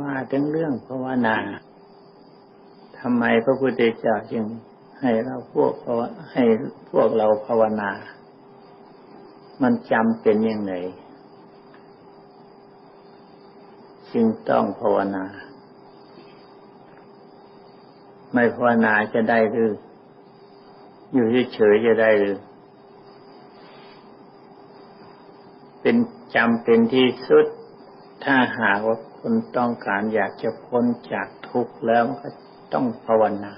ว่าถึงเรื่องภาวนาทำไมพระพุทธเจ้าจึงให้เราพวกให้พวกเราภาวนา มันจำเป็นยังไงจึงต้องภาวนา ไม่ภาวนาจะได้หรือ อยู่เฉยๆจะได้หรือ เป็นจำเป็นที่สุด ถ้าหากว่า คนต้องการอยากจะพ้นจากทุกข์แล้วก็ต้องภาวนา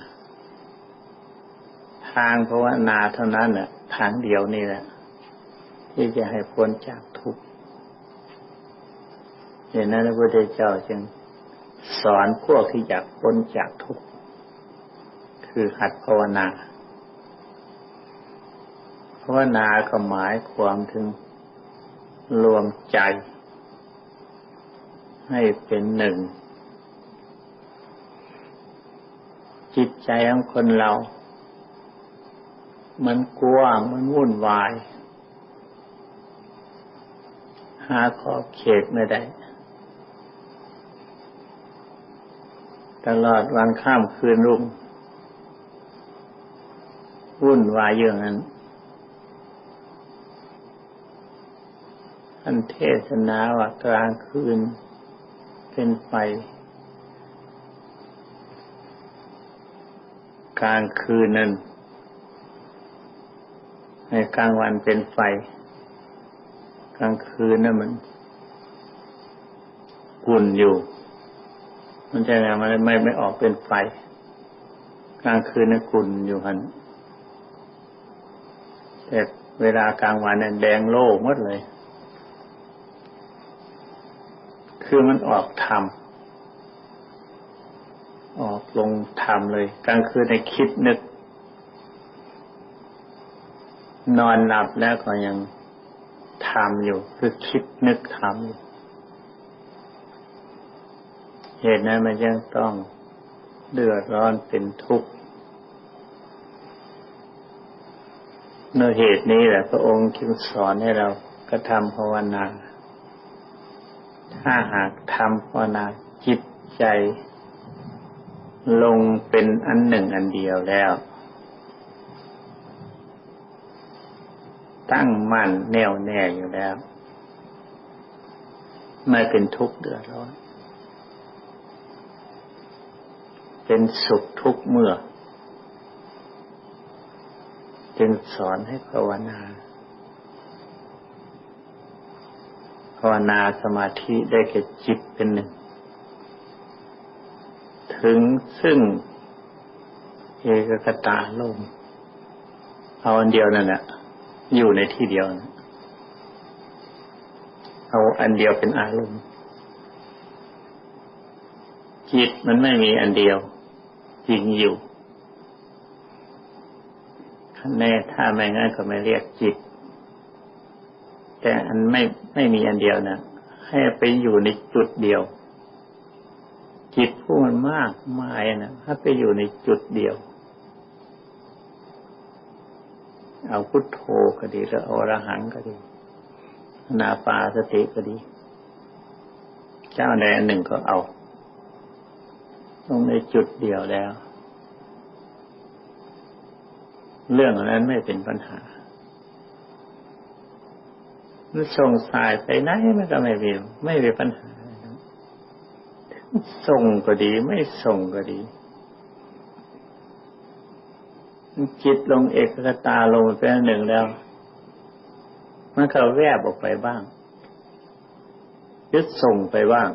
ทางภาวนาเท่านั้นน่ะทางเดียวนี่แหละ ที่จะให้พ้นจากทุกข์เห็นนั้นพระพุทธเจ้าจึงสอนพวกที่อยากพ้นจากทุกข์คือหัดภาวนา ภาวนาก็หมายความถึงรวมใจ ให้เป็นหนึ่ง จิตใจของคนเรา มันกว้างมันวุ่นวาย หาขอบเขตไม่ได้ ตลอดวันข้ามคืนรุ่ง วุ่นวายอย่างนั้นท่านเทศนาว่ากลางคืน เป็นไฟกลางคืนนั้น ในกลางวันเป็นไฟ กลางคืนนั้นมันกุ่นอยู่ มันจะไงมันไม่ไม่ออกเป็นไฟ กลางคืนนั้นกุ่นอยู่หันแต่เวลากลางวันนั้นแดงโล่หมดเลย คือมันออกธรรมออกลงธรรมเลยกลางคืนในคิดนึก นอนหลับแล้วก็ยังทำอยู่ คือคิดนึกทำอยู่เหตุนั้นมันยังต้องเดือดร้อนเป็นทุกข์เนื่อเหตุนี้แหละพระองค์จึงสอนให้เรากระทำภาวนา ถ้าหากทำภาวนาจิตใจ ลงเป็นอันหนึ่งอันเดียวแล้ว ตั้งมั่นแน่วแน่อยู่แล้ว ไม่เป็นทุกข์เดือดร้อนเป็นสุขทุกเมื่อ จึงสอนให้ภาวนา ภาวนาสมาธิได้แก่จิตเป็นหนึ่ง ถึงซึ่งเอกกตาลมเอาอันเดียวนั่นแหละอยู่ในที่เดียวนะเอาอันเดียวเป็นอารมณ์จิตมันไม่มีอันเดียวจริงอยู่แน่ถ้าไม่งั้นก็ไม่เรียกจิต แต่อันไม่ ไม่มีอันเดียวนะให้ไปอยู่ในจุดเดียว จิตผู้มันมากมายนะถ้าไปอยู่ในจุดเดียว เอาพุทโธก็ดีแล้วอรหังก็ดี นาปาสติก็ดี เจ้าใดอันหนึ่งก็เอาลงในจุดเดียวแล้ว เรื่องนั้นไม่เป็นปัญหา มันส่งสายไปไหนมันก็ไม่มีไม่มีปัญหาส่งก็ดี ไม่ส่งก็ดีจิตลงเอกคตาลงเป็นหนึ่งแล้ว มันก็แวบออกไปบ้างยึดส่งไปบ้าง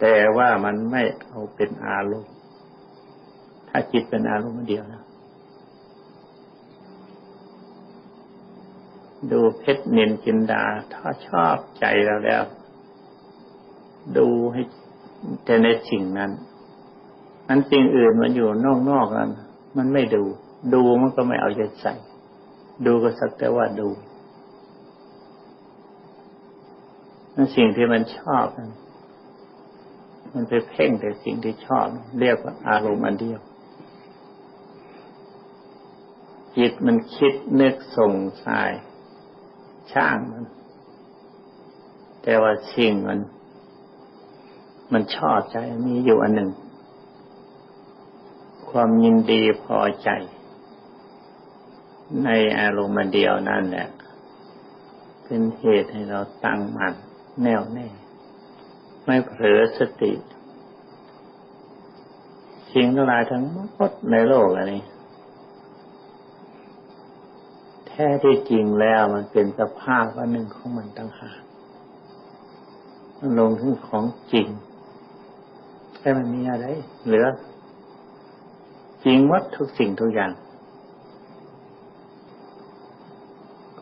แต่ว่ามันไม่เอาเป็นอารมณ์ ถ้าจิตเป็นอารมณ์เดียวนะ ดูเพชรเนินจินดา ถ้าชอบใจเราแล้ว ดูให้แต่ในสิ่งนั้นมันสิ่งอื่นมันอยู่นอกๆนั้นมันไม่ดู ดูมันก็ไม่เอาใจใส่ ดูก็สักแต่ว่าดูนั่นสิ่งที่มันชอบ มันไปเพ่งแต่สิ่งที่ชอบ เรียกว่าอารมณ์อันเดียวจิตมันคิดนึกส่งสาย ช่างมัน แต่ว่าสิ่งมัน มันชอบใจมีอยู่อันหนึ่ง ความยินดีพอใจ ในอารมณ์เดียวนั่นแหละเป็นเหตุให้เราตั้งมั่นแน่วแน่ ไม่เผลอสติสิ่งทั้งหลายทั้งหมดในโลกอันนี้ แท้ที่จริงแล้วมันเป็นสภาพว่าหนึ่งของมันตั้งหากมันลงถึงของจริงแค่มันมีอะไร เหลือ จริงวัดทุกสิ่งทุกอย่าง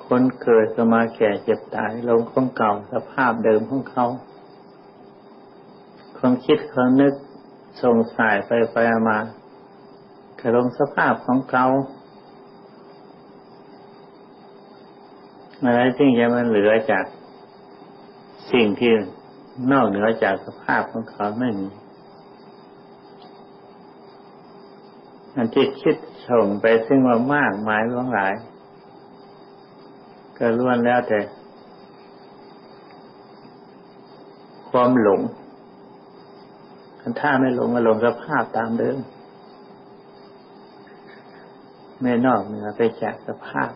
คนเกิดก็มาแก่เจ็บตายลงของเก่าสภาพเดิมของเขาความคิดความนึกส่งสายไปไปมาก็ลงสภาพของเขา อะไรที่จะมันเหลือจากสิ่งที่นอกเหนือจากสภาพของเขาไม่มีอันที่คิดส่งไปซึ่งว่ามากมายล่วงหลาย ก็ล้วนแล้วแต่ ความหลงถ้าไม่หลงก็หลงสภาพตามเดิม ไม่นอกเหนือไปจากสภาพ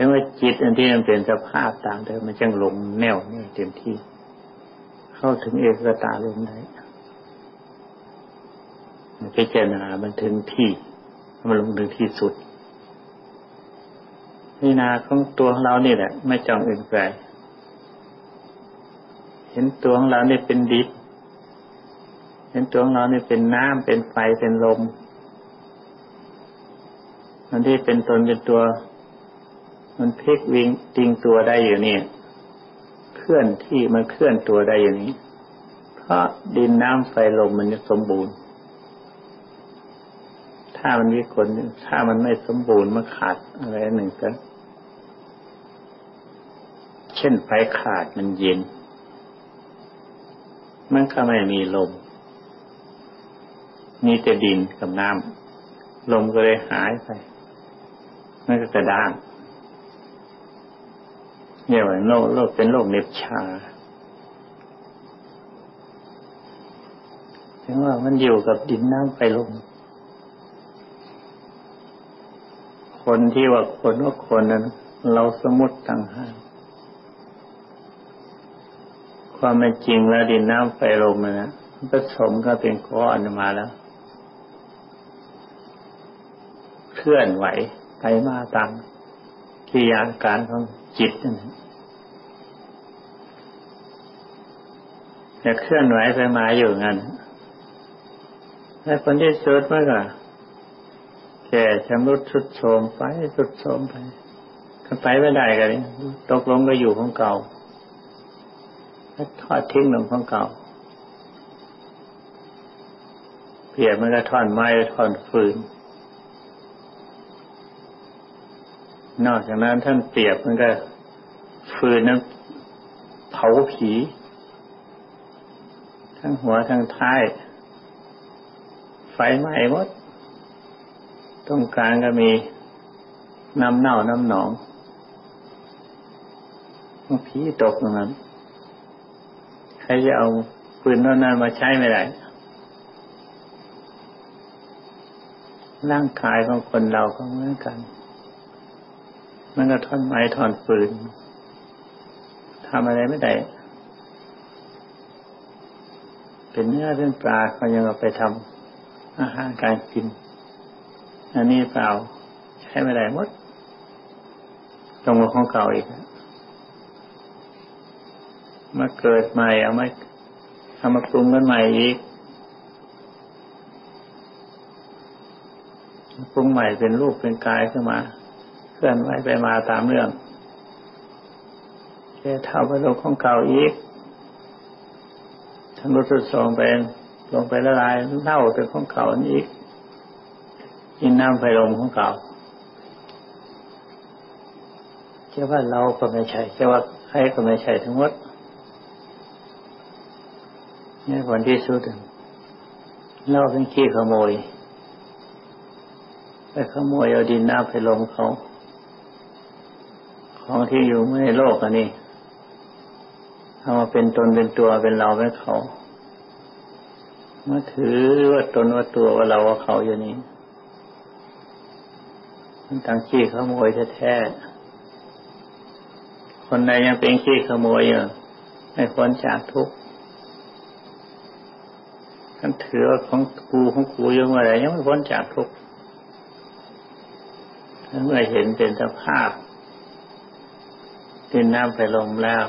ถึงว่าจิตอันที่มันเป็นสภาพตามเดิมมันจึงหลงแน่วแน่เต็มที่ เข้าถึงเอกตาลมได้มันพิจารณามันถึงที่มันลงถึงที่สุดนี่นาของตัวของเรานี่แหละ ไม่จองอื่นไกลเห็นตัวของเราเนี่ยเป็นดิบเห็นตัวของเราเนี่ยเป็นน้ำเป็นไฟเป็นลมมันที่เป็นตนเป็นตัว มันพลิกวิ่งติงตัวได้อยู่นี่เคลื่อนที่มันเคลื่อนตัวได้อย่างนี้ เพราะดินน้ำไฟลมมันจะสมบูรณ์ ถ้ามันมีคนถ้ามันไม่สมบูรณ์มันขาดอะไรหนึ่งกันเช่นไฟขาดมันเย็น มันก็ไม่มีลม มีแต่ดินกับน้ำลมก็เลยหายไปมันก็กระด้าง เรียว่าโรคโรคเป็นโรคเน็บชาถึงว่ามันอยู่กับดินน้ำไปลมคนที่ว่าคนว่าคนนั้น เราสมมติต่างหากความเป็นจริงแล้วดินน้ำไฟลมนะผสมก็เป็นก้อนมาแล้ว เคลื่อนไหวไปมาตาม กิริยาการของจิตนั่นจะเคลื่อนไหวไปมาอยู่งั้นแต่คนที่สุดมันก็แก่ชำรุดสุดโทมไปสุดโทมไปก็ไปไม่ได้กันตกลงก็อยู่ของเก่าทอดทิ้งลงของเก่าเปียกมันก็ท่อนไม้ท่อนฟืน นอกจากนั้นท่านเปรียบมันก็ฟืนนั้นเผาผี ทั้งหัวทั้งท้าย ไฟไหม้หมดตรงกลางก็มีน้ำเน่าน้ำหนองผีตกตรงนั้นใครจะเอาปืนนั้นมาใช้ไม่ได้ร่างกายของคนเราก็เหมือนกัน มันก็ท่อนไม้ท่อนฟืนทำอะไรไม่ได้ เป็นเนื้อเป็นปลาเขายังเอาไปทำอาหารการกิน อันนี้เปล่าใช้ไม่ได้หมดตรงกับของเก่าอีกมาเกิดใหม่เอามาทำมาปรุงกันใหม่อีกปรุงใหม่เป็นรูปเป็นกายขึ้นมา เคลื่อนไหวไปมาตามเรื่องแค่เท่าไปลงของเก่าอีกทั้งรถสุดสองไปลงไปละลายเน่าเป็นของเก่าอีกกินน้ำไฟลมของเก่าเชื่อว่าเราก็ไม่ใช่เชื่อว่าใครก็ไม่ใช่ทั้งหมดนี่ผลที่สุดเราเป็นขี้ขโมย ไปขโมยเอาดินน้ำไปลงเขา ของที่อยู่ในโลกอันนี้เอามาเป็นตนเป็นตัวเป็นเราเป็นเขามาถือว่าตนว่าตัวว่าเราว่าเขาอยู่นี่มันตั้งขี้ขโมยแท้ๆคนใดยังเป็นขี้ขโมยอยู่ไม่พ้นจากทุกข์ท่านถือว่าของกูของกูอยู่เมื่อไรยังไม่พ้นจากทุกข์เมื่อเห็นเป็นสภาพ ดินน้ำไปลมแล้ว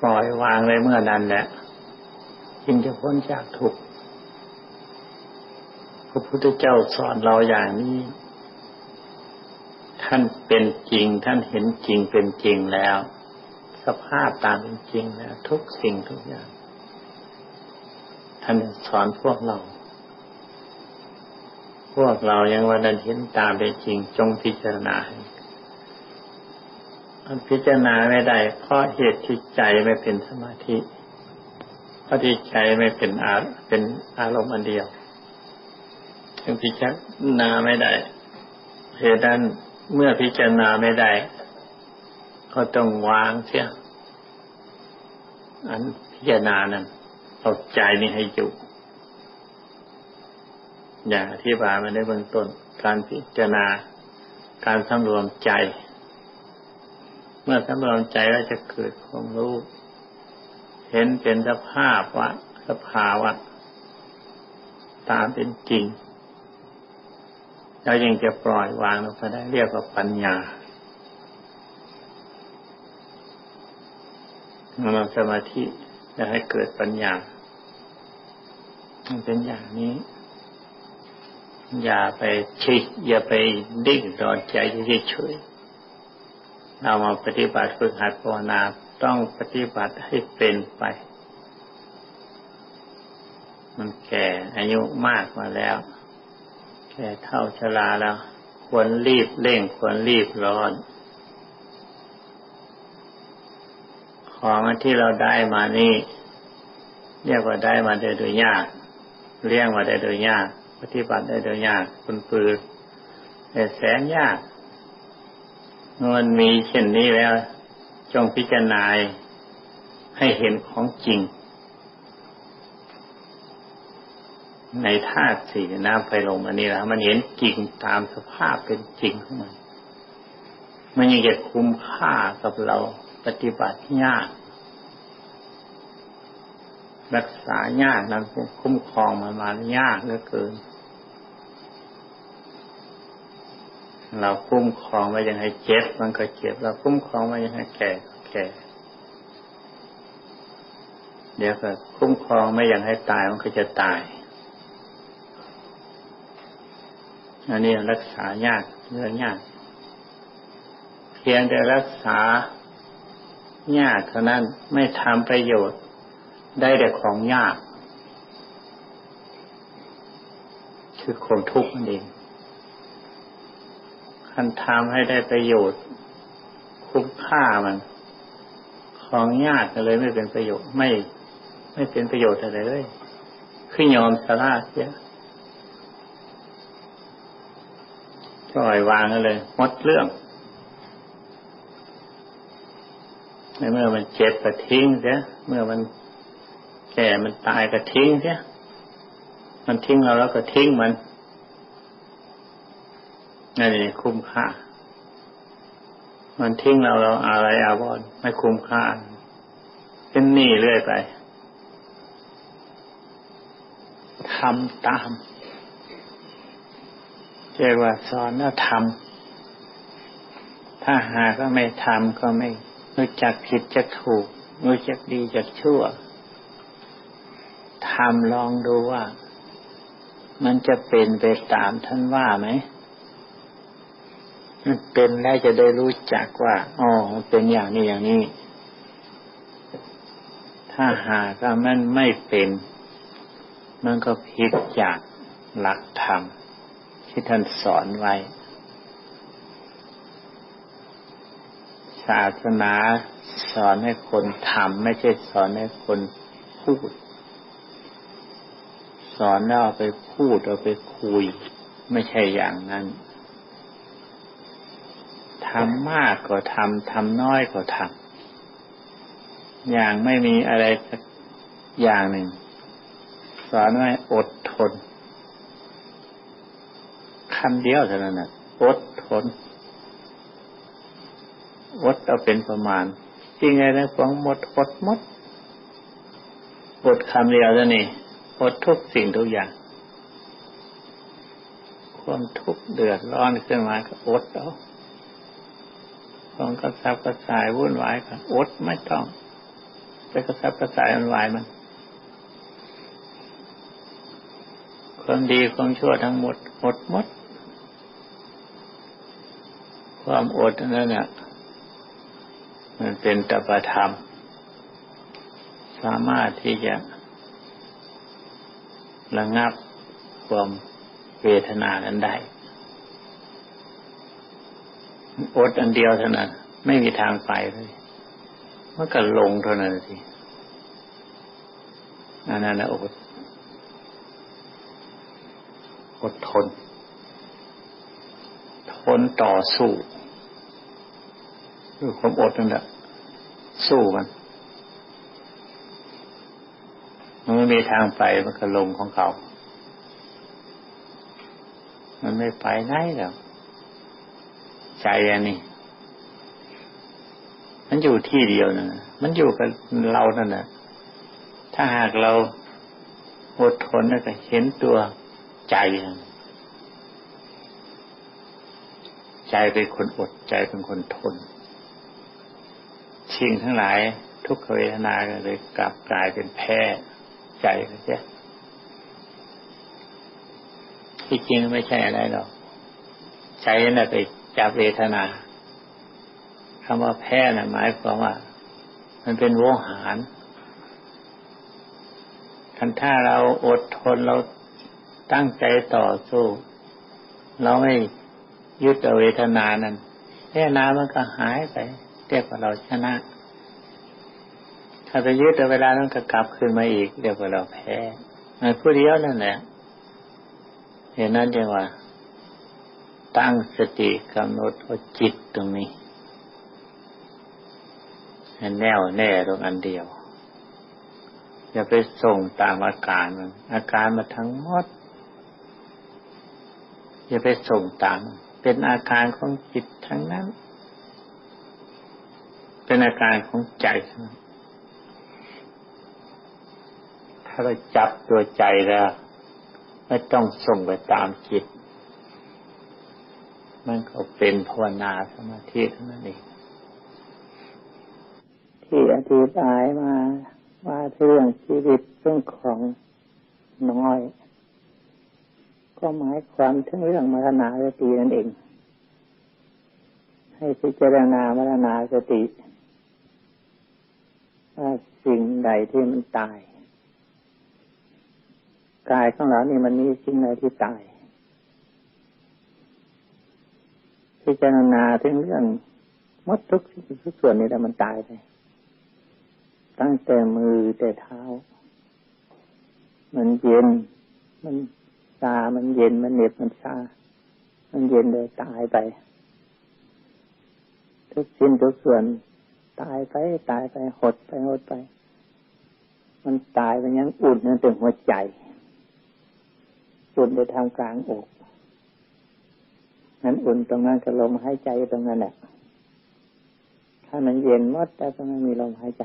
ปล่อยวางเลยเมื่อนั้นแหละจึงจะพ้นจากทุกข์พระพุทธเจ้าสอนเราอย่างนี้ ท่านเป็นจริง ท่านเห็นจริงเป็นจริงแล้ว สภาพตามเป็นจริงแล้ว ทุกสิ่งทุกอย่าง ท่านสอนพวกเรา พวกเรายังวันนั้นเห็นตามเป็นจริงจงพิจารณาให้ พิจารณาไม่ได้เพราะเหตุที่ใจไม่เป็นสมาธิเพราะที่ใจไม่เป็นอาเป็นอารมณ์อันเดียวจึงพิจารณาไม่ได้เหตุนั้นเมื่อพิจารณาไม่ได้ ก็ต้องวางเสียอันพิจารณานั้นเอาใจนี้ให้อยู่อย่างอธิบายมาในเบื้องต้นการพิจารณาการสำรวมใจ เมื่อสำรวมใจแล้วจะเกิดความรู้ เห็นเป็นสภาพว่าสภาวะตามเป็นจริงแล้วยังจะปล่อยวางลงไปได้เรียกว่าปัญญามันสมาธิจะให้เกิดปัญญามันเป็นอย่างนี้ อย่าไปชิอย่าไปดิ้งรอนใจเฉยๆ เรามาปฏิบัติฝึกหัดภาวนาต้องปฏิบัติให้เป็นไป มันแก่อายุมากมาแล้ว แก่เท่าชราแล้ว ควรรีบเร่งควรรีบร้อน ของที่เราได้มานี่ เรียกว่าได้มาได้โดยยาก เลี้ยงมาได้โดยยาก ปฏิบัติได้โดยยากคุณปือแต่แสนยาก มันมีเช่นนี้แล้ว จงพิจารณาให้เห็นของจริง ในธาตุสี่น้ำไฟลมอันนี้แล้วมันเห็นจริงตามสภาพเป็นจริงของมันมันยังจะคุ้มค่ากับเราปฏิบัติยาก รักษายากนั้นคุ้มครองมันมายากเหลือเกิน เราคุ้มครองไว้ยังให้เจ็บ มันก็เจ็บ เราคุ้มครองไว้ยังให้แก่ก็แก่เดี๋ยวก็คุ้มครองไม่ยังให้ตายมันก็จะตาย อันนี้รักษายากเรื่องยาก เพียงแต่รักษายากเท่านั้นไม่ทำประโยชน์ได้แต่ของยาก คือความทุกข์นั่นเอง คันทำให้ได้ประโยชน์ คุ้มค่ามัน ของยากเลยไม่เป็นประโยชน์ไม่ ไม่เป็นประโยชน์อะไรเลยคือยอมสละเสียปล่อยวางเลยหมดเรื่องในเมื่อมันเจ็บก็ทิ้งเสียเมื่อมันแก่มันตายก็ทิ้งเสียมันทิ้งเราแล้วก็ทิ้งมัน นั่นเองคุ้มค่า มันทิ้งเราเราอะไรอาวรไม่คุ้มค่า เป็นหนี้เรื่อยไปทำตามเรียกว่าสอนแล้วทำถ้าหาก็ไม่ทำก็ไม่รู้จักผิดจะถูกรู้จักดีจะชั่วทำลองดูว่า มันจะเป็นไปตามท่านว่าไหม เป็นแล้วจะได้รู้จักว่าอ๋อเป็นอย่างนี้อย่างนี้ ถ้าหากว่ามันไม่เป็น มันก็ผิดจากหลักธรรม ที่ท่านสอนไว้ ศาสนาสอนให้คนทำไม่ใช่สอนให้คนพูด สอนแล้วเอาไปพูดเอาไปคุย ไม่ใช่อย่างนั้น ทำมากก็ทำทำน้อยก็ทำอย่างไม่มีอะไรสักอย่างหนึ่ง สอนไว้อดทนคำเดียวเท่านั้นนะอดทนอดเอาเป็นประมาณจริงไงนะฟังหมดอดหมดอดคำเดียวเท่านี้อดทุกสิ่งทุกอย่างความทุกข์เดือดร้อนขึ้นมาก็อดเอา ความกระซับกระสายวุ่นวายก็อดไม่ต้องไปกระซับกระสายวุ่นวายมันความดีความชั่วทั้งหมดอดหมด ความอดนั่นเนี่ยมันเป็นตปธรรม สามารถที่จะระงับความเวทนานั้นได้ อดอันเดียวเท่านั้นไม่มีทางไปเลยมันก็ลงเท่านั้นสิอันนั้นนะอดอดทน ทนต่อสู้คือความอดนั่นแหละสู้มันมันไม่มีทางไปมันก็ลงของเขา มันไม่ไปไหนหรอก ใจอันนี้ มันอยู่ที่เดียวนะมันอยู่กับเรานั่นแหละถ้าหากเราอดทนแล้วก็เห็นตัวใจ ใจเป็นคนอดใจเป็นคนทนสิ่งทั้งหลายทุกขเวทนาเลยกลับกลายเป็นแพ้ใจนะจ๊ะที่จริงไม่ใช่อะไรหรอก ใจนั่นแหละไป จับเวทนาคำว่าแพ้น่ะหมายความว่า มันเป็นโวหารคันถ้าเราอดทนเราตั้งใจต่อสู้ เราไม่ยึดเวทนานั้นเวทนามันก็หายไปเรียกว่าเราชนะ ถ้าไปยึดเวลานั้นก็กลับขึ้นมาอีกเรียกว่าเราแพ้ผู้เดียวนั่นแหละเห็นนั้นจังว่า ตั้งสติกำหนดเอาจิตตรงนี้ให้แน่วแน่ตรงอันเดียว อย่าไปส่งตามอาการมัน อาการมาทั้งหมด อย่าไปส่งตาม เป็นอาการของจิตทั้งนั้น เป็นอาการของใจถ้าเราจับตัวใจแล้ว ไม่ต้องส่งไปตามจิต มันก็เป็นภาวนาสมาธิเท่านั้นเองที่อธิบายมาว่าเรื่องชีวิตเรื่องของน้อย ก็หมายความถึงเรื่องมรณาสตินั่นเอง ให้พิจารณามรณาสติว่าสิ่งใดที่มันตายกายของเรานี่มันมีสิ่งใดที่ตาย พิจารณาถึงเรื่องมดทุกทุกส่วนนี่แต่มันตายไปตั้งแต่มือแต่เท้า มันเย็น มันชามันเย็นมันเหน็บมันชา มันเย็นเลยตายไป ทุกสิ่งทุกส่วนตายไป ตายไปหดไปหดไป มันตายไปยังอุ่นนั่นเป็นหัวใจอุ่นไปทางกลางอก นั้นอุ่นตรงนั้นก็ลมหายใจตรงนั้นแหละถ้ามันเย็นมดแต่ตรงนั้นมีลมหายใจ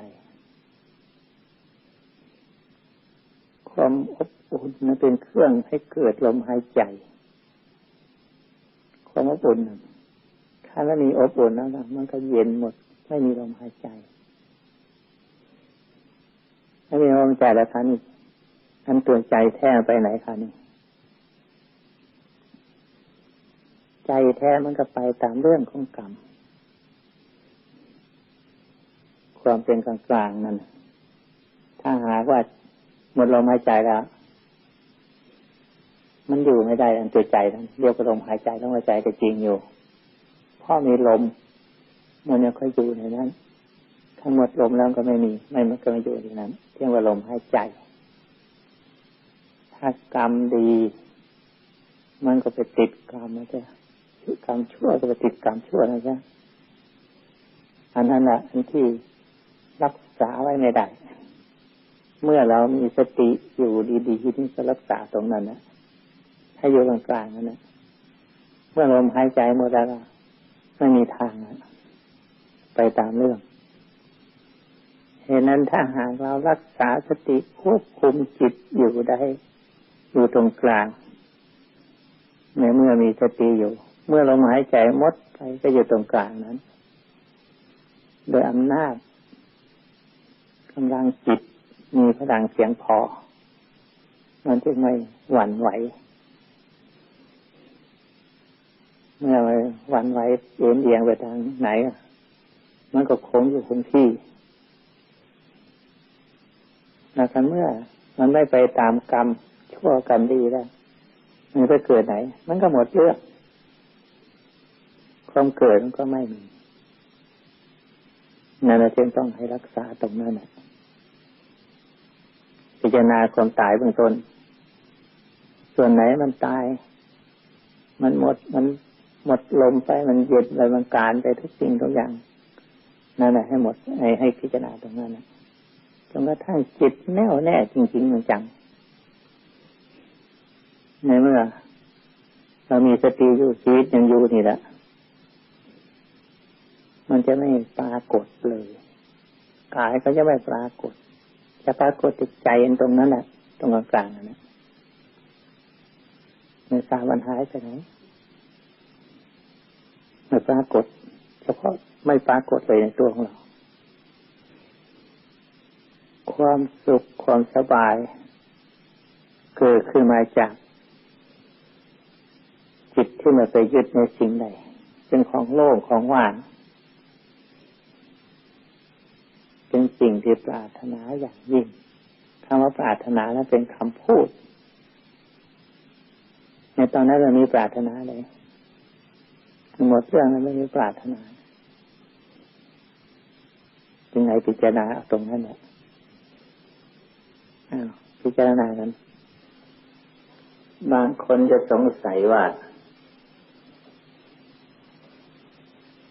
ความอบอุ่นนั้นเป็นเครื่องให้เกิดลมหายใจ ความอบอุ่นถ้าไม่มีอบอุ่นแล้วมันก็เย็นหมด ไม่มีลมหายใจไม่มีลมหายใจแล้วคะนี่อันตัวใจแท้ไปไหนคะนี่ ใจแท้มันก็ไปตามเรื่องของกรรม ความเป็นกลางกลางนั่นถ้าหากว่าหมดลมหายใจแล้ว มันอยู่ไม่ได้อันตัวใจนั้นเรียกว่าลมหายใจลมหายใจก็จริงอยู่เพราะมีลม มันยังค่อยอยู่ในนั้นถ้าหมดลมแล้วก็ไม่มี ไม่มันก็ไม่อยู่ในนั้นเรียกว่าลมหายใจ ถ้ากรรมดีมันก็ไปติดกรรมนะจ๊ะ กรรมชั่วก็ไปติดกรรมชั่วนะจ๊ะอันนั้นแหละอันที่รักษาไว้ไม่ได้ เมื่อเรามีสติอยู่ดีๆที่จะรักษาตรงนั้นนะถ้าอยู่กลางๆนั่นนะเมื่อลมหายใจหมดแล้วไม่มีทางะไปตามเรื่องเหตุนั้นถ้าหากเรารักษาสติควบคุมจิตอยู่ได้ อยู่ตรงกลางในเมื่อมีสติอยู่ เมื่อลมหายใจมดไปก็อยู่ตรงกลางนั้น โดยอำนาจกำลังจิตมีพลังเสียงพอ มันจะไม่หวั่นไหว เมื่อหวั่นไหวเอ็นเอียงไปทางไหน มันก็คงอยู่คงที่นะครับเมื่อมันไม่ไปตามกรรมชั่วกรรมดีแล้วมันไปเกิดไหน มันก็หมดเรื่อง ความเกิดมันก็ไม่มีนั่นจึงต้องให้รักษาตรงนั้นนะพิจารณาความตายเบื้องต้น ส่วนไหนมันตาย มันหมดมันหมดลมไปมันเย็นไปมันการไปทุกสิ่งทุกอย่างนั่นแหละให้หมดให้ให้พิจารณาตรงนั้นนะจนกระทั่งจิตแน่วแน่จริงๆจังในเมื่อเรามีสติอยู่ชีวิตยังอยู่นี่แหละ มันจะไม่ปรากฏเลย กายก็จะไม่ปรากฏจะปรากฏติดใจตรงนั้นแหละตรงกลางๆนะไม่ทราบวันหายไปไหนไม่ปรากฏ เฉพาะไม่ปรากฏเลยในตัวของเรา ความสุขความสบาย เกิดขึ้นมาจาก จิตที่มันไปยึดในสิ่งใดเป็นของโล่งของว่าง เป็นสิ่งที่ปรารถนาอย่างยิ่งคำว่าปรารถนาแล้วเป็นคำพูด ในตอนนั้นเรามีปรารถนาเลยหมดเรื่องแล้วไม่มีปรารถนาจึงไงพิจารณาตรงนั้นแหละพิจารณากันบางคนจะสงสัยว่า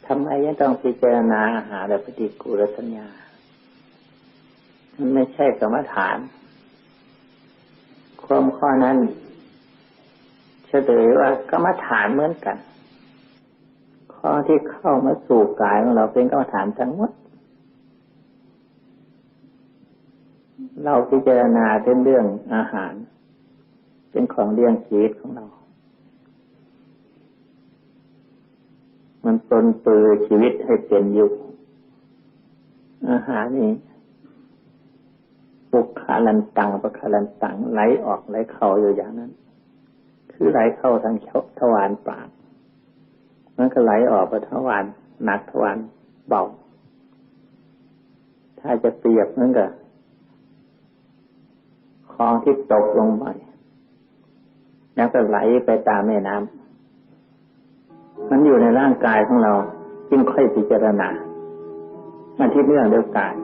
ทำไมยังต้องพิจารณาอาหารและปฏิกูลสัญญา มันไม่ใช่กรรมฐานความข้อนั้นเฉลยว่ากรรมฐานเหมือนกัน ข้อที่เข้ามาสู่กายของเราเป็นกรรมฐานทั้งหมด เราพิจารณาเป็นเรื่องอาหาร เป็นของเลี้ยงชีวิตของเรา มันตนตือชีวิตให้เป็นอยู่ อาหารนี้ ปุกขาลันตังปะขาลันตังไหลออกไหลเข้าอยู่อย่างนั้น คือไหลเข้าทางทวารปากมันก็ไหลออกไปทวารหนักทวารเบา ถ้าจะเปรียบนั่นก็ของที่ตกลงไปแล้วก็ไหลไปตามแม่น้ำมันอยู่ในร่างกายของเรา จึงค่อยพิจารณามันที่เรื่องเดียวกาย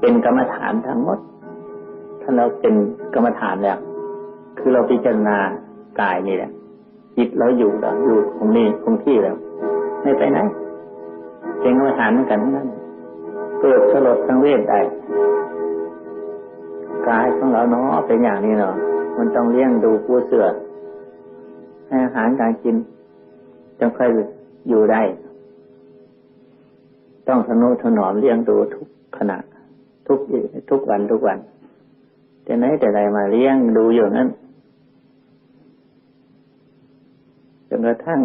เป็นกรรมฐานทั้งหมด ถ้าเราเป็นกรรมฐานแล้วคือเราพิจารณากายนี่แหละจิตเราอยู่แล้วอยู่คงนี้คงที่แล้ว ไม่ไปไหนเป็นกรรมฐานเหมือนกันนั่นเกิดสลดทั้งเวทได้กายของเราเนาะเป็นอย่างนี้เนาะมันต้องเลี้ยงดูผู้เสือให้อาหารการกินจงค่อยอยู่ได้ ต้องทนุถนอมเลี้ยงดูทุกขณะ ทุกทุกวันทุกวันแต่ไหนแต่ใดมาเลี้ยงดูอยู่นั้นจนกระทั่ง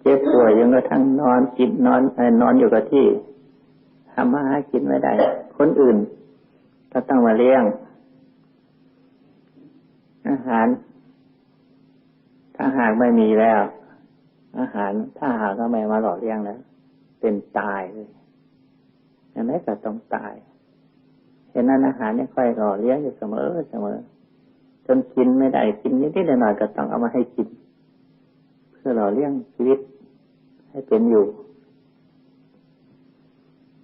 เจ็บป่วยจนกระทั่งนอนจิตนอนนอนอยู่กับที่ทำมาหากินไม่ได้ คนอื่นก็ต้องมาเลี้ยง อาหาร ถ้าหากไม่มีแล้ว อาหารถ้าหากก็ไม่มาหล่อเลี้ยงแล้ว เป็นตายเลยอย่างนี้ก็ต้องตาย เห็นนั้นอาหารเนี่ยค่อยหล่อเลี้ยงอยู่เสมอเสมอ จนกินไม่ได้กินนิดๆหน่อยก็ต้องเอามาให้กิน เพื่อหล่อเลี้ยงชีวิตให้เป็นอยู่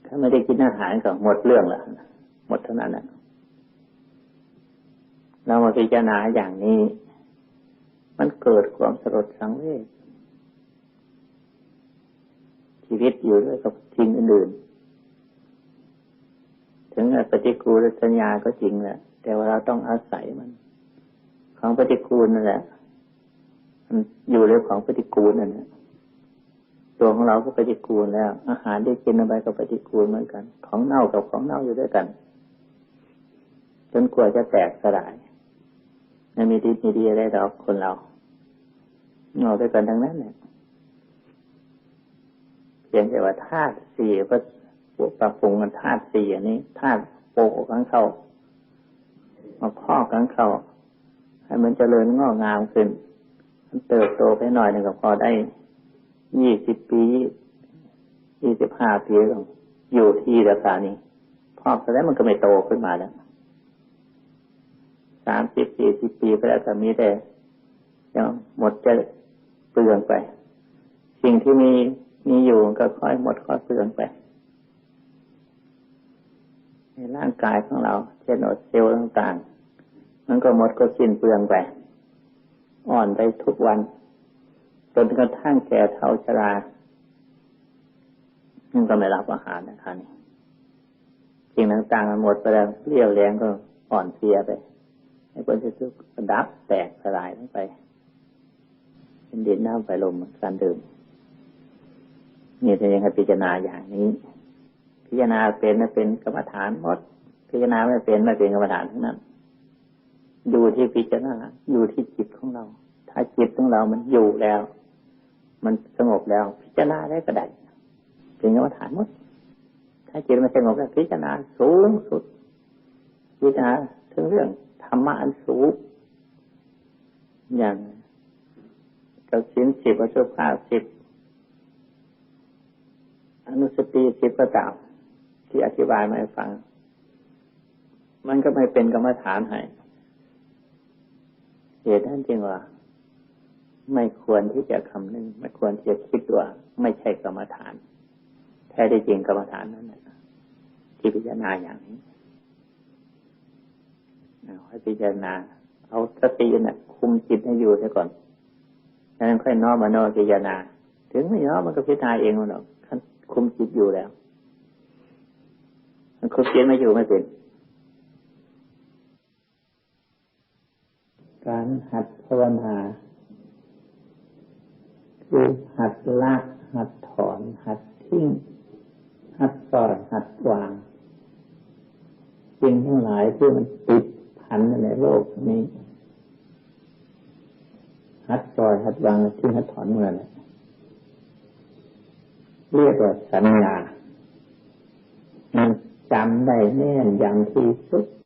ถ้าไม่ได้กินอาหารก็หมดเรื่องแล้วหมดเท่านั้นแหละเรามาพิจารณาอย่างนี้ มันเกิดความสลดสังเวชชีวิตอยู่ด้วยกับสิ่งอื่น ถึงปฏิกูลสัญญาก็จริงแหละแต่ว่าเราต้องอาศัยมัน ของปฏิกูลนั่นแหละมันอยู่ในของปฏิกูลนั่นแหละตัวของเราก็ปฏิกูลแล้ว อาหารที่กินไปก็ปฏิกูลเหมือนกัน ของเน่ากับของเน่าอยู่ด้วยกัน จนกลัวจะแตกสลายไม่มีดีมีดีอะไรดอกคนเราเงาด้วยกันทั้งนั้นเนี่ยเพียงแต่ว่าธาตุสี่ ก็ปรับปรุงกันธาตุสี่อันนี้ธาตุโปกขังเขามาพ่อขังเขาให้มันเจริญงอกงามขึ้น มันเติบโตไปหน่อยหนึ่งก็พอได้ยี่สิบปียี่สิบห้าปีก็อยู่ที่ราคานี้พอแล้วมันก็ไม่โตขึ้นมาแล้วสามสิบสี่สิบปีไปแล้วก็มีแต่ยังหมดจะเปลืองไป สิ่งที่มีมีอยู่ก็ค่อยหมดค่อยเปลืองไป ในร่างกายของเรา เช่นอดเซลล์ต่างๆ มันก็หมดก็สิ้นเปลืองไป อ่อนไปทุกวันจนกระทั่งแก่เท่าชรามันก็ไม่รับอาหารนะครับนี่สิ่งต่างๆมันหมดไปแล้วเรี่ยวแรงก็อ่อนเพลียไปไอ้คนที่ทุกดับแตกสลายลงไปเป็นดินน้ำไฟลมการดื่มนี่จะยังไงพิจารณาอย่างนี้ พิจารณาเป็นไม่เป็นกรรมฐานหมด พิจารณาไม่เป็นไม่เป็นกรรมฐานทั้งนั้นอยู่ที่พิจารณาอยู่ที่จิตของเรา ถ้าจิตของเรามันอยู่แล้ว มันสงบแล้ว พิจารณาได้ก็ได้เป็นกรรมฐานหมด ถ้าจิตมันสงบแล้วพิจารณาสูงสุด พิจารณาถึงเรื่องธรรมะอันสูงอย่างกับสินสิบอสุภาสิบอนุสติสิบก็ตาม ที่อธิบายมาให้ฟัง มันก็ไม่เป็นกรรมฐานให้เหตุนั้นจริงว่า ไม่ควรที่จะคำนึง ไม่ควรที่จะคิดว่า ไม่ใช่กรรมฐาน แท้ที่จริงกรรมฐานนั้นนะที่พิจารณาอย่างนี้ให้พิจารณา เอาสตินะ่ะ คุมจิตให้อยู่ซะก่อนนั้นค่อยน้อมมาโนพิจารณา ถึงไม่น้อมมันก็พิจารณาเองมันหรอกคุมจิตอยู่แล้ว มันคุมจิตไม่อยู่ไม่เป็น การหัดภาวนาคือหัดละหัดถอน หัดทิ้ง หัดปล่อยหัดวางสิ่งทั้งหลายที่มันติดพันในโลกนี้ หัดปล่อยหัดวางทิ้งหัดถอนเมื่อไหร่เรียกว่าสัญญามัน จำได้แน่นอย่างที่สุด